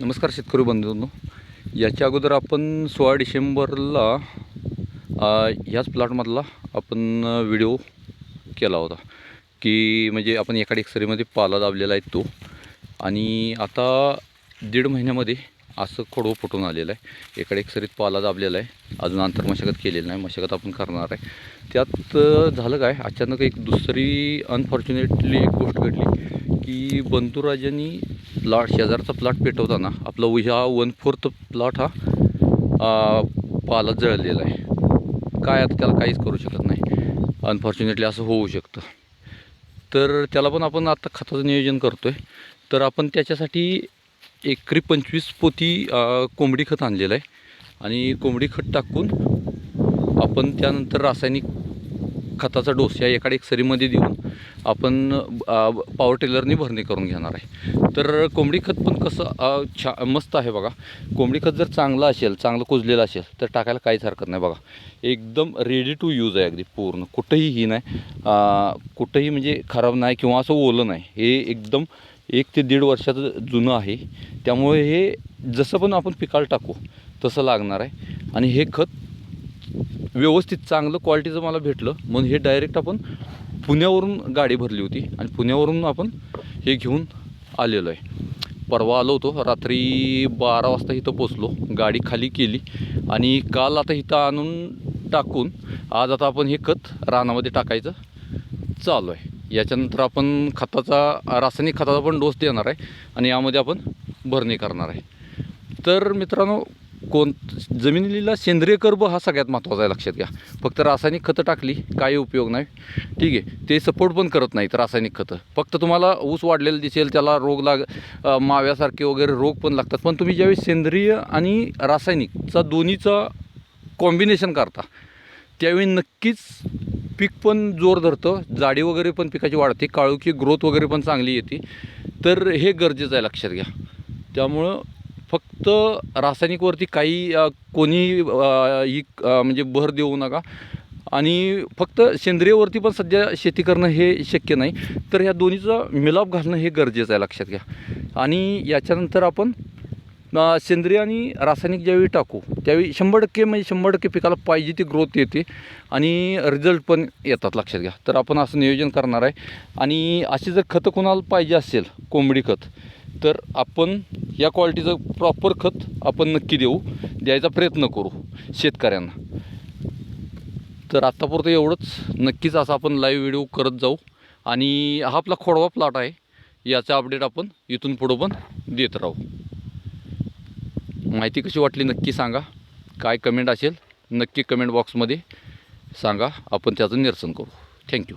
नमस्कार शेतकरी बंधूंनो. याच्या अगोदर आपण सोळा डिसेंबरला ह्याच प्लॉटमधला आपण व्हिडिओ केला होता. की म्हणजे आपण एका एक्सरेमध्ये पाला दाबलेला आहे तो. आणि आता दीड महिन्यामध्ये असं खोडवं फुटून आलेलं आहे. एका एक्सरेत पाला दाबलेला आहे. अजून अंतर मशागत केलेलं नाही. मशागत आपण करणार आहे. त्यात झालं काय? अचानक एक दुसरी अनफॉर्च्युनेटली एक गोष्ट घडली की बंधुराजांनी प्लॉट शेजारचा प्लॉट पेटवताना आपला ह्या वन फोर्थ प्लॉट हा पाला जळलेला आहे. काय आता त्याला काहीच करू शकत नाही. अनफॉर्च्युनेटली असं होऊ शकतं. तर त्याला पण आपण आता खताचं नियोजन करतो आहे तर आपण त्याच्यासाठी एकरी पंचवीस पोती कोंबडी खत आणलेलं आहे. आणि कोंबडी खत टाकून आपण त्यानंतर रासायनिक खताचा डोस या एकाड एक सरीमध्ये देऊन आपण पॉवर टेलरनी भरणी करून घेणार आहे. तर कोंबडी खत पण कसं छा मस्त आहे बघा. कोंबडी खत जर चांगलं असेल चांगलं कुजलेलं असेल तर टाकायला काहीच हरकत नाही बघा. एकदम रेडी टू यूज आहे अगदी पूर्ण. कुठंही ही नाही. कुठंही म्हणजे खराब नाही किंवा असं ओलं नाही. हे एकदम एक ते दीड वर्षाचं जुनं आहे. त्यामुळे हे जसं पण आपण पिकाला टाकू तसं लागणार आहे. आणि हे खत व्यवस्थित चांगलं क्वालिटीचं मला भेटलं. म्हणून हे डायरेक्ट आपण पुण्यावरून गाडी भरली होती आणि पुण्यावरून आपण हे घेऊन आलेलो आहे. परवा आलो होतो रात्री बारा वाजता इथं पोचलो गाडी खाली केली आणि काल आता इथं आणून टाकून आज आता आपण हे खत रानामध्ये टाकायचं चालू आहे. याच्यानंतर आपण खताचा रासायनिक खताचा पण डोस देणार आहे आणि यामध्ये आपण भरणी करणार आहे. तर मित्रांनो कोण जमिनीला सेंद्रिय कर्ब हा सगळ्यात महत्त्वाचा आहे लक्षात घ्या. फक्त रासायनिक खतं टाकली काही उपयोग नाही. ठीक आहे ते सपोर्ट पण करत नाहीत रासायनिक खतं. फक्त तुम्हाला ऊस वाढलेलं दिसेल त्याला रोग लाग माव्यासारखे वगैरे रोग पण लागतात. पण तुम्ही ज्यावेळी सेंद्रिय आणि रासायनिकचा दोन्हीचा कॉम्बिनेशन करता त्यावेळी नक्कीच पीक पण जोर धरतं जाडी वगैरे पण पिकाची वाढते काळूखी ग्रोथ वगैरे पण चांगली येते. तर हे गरजेचं आहे लक्षात घ्या. त्यामुळं फक्त रासायनिकवरती काही कोणी ही म्हणजे भर देऊ नका. आणि फक्त सेंद्रियवरती पण सध्या शेती करणं हे शक्य नाही. तर ह्या दोन्हीचा मिलाप घालणं हे गरजेचं आहे लक्षात घ्या. आणि याच्यानंतर आपण सेंद्रिय आणि रासायनिक ज्यावेळी टाकू त्यावेळी शंभर टक्के म्हणजे शंभर टक्के पिकाला पाहिजे ती ग्रोथ येते आणि रिझल्ट पण येतात लक्षात घ्या. तर आपण असं नियोजन करणार आहे. आणि अशी जर खतं कोणाला पाहिजे असेल कोंबडी खत तर आपण या क्वालिटीचं प्रॉपर खत आपण नक्की देऊ द्यायचा प्रयत्न करू शेतकऱ्यांना. तर आत्तापुरतं एवढंच. नक्कीच असं आपण लाईव्ह व्हिडिओ करत जाऊ. आणि हा आपला खोडवा प्लॉट आहे. याचा अपडेट आपण इथून पुढं पण देत राहू. माहिती कशी वाटली नक्की सांगा. काय कमेंट असेल नक्की कमेंट बॉक्समध्ये सांगा. आपण त्याचं निरसन करू. थँक्यू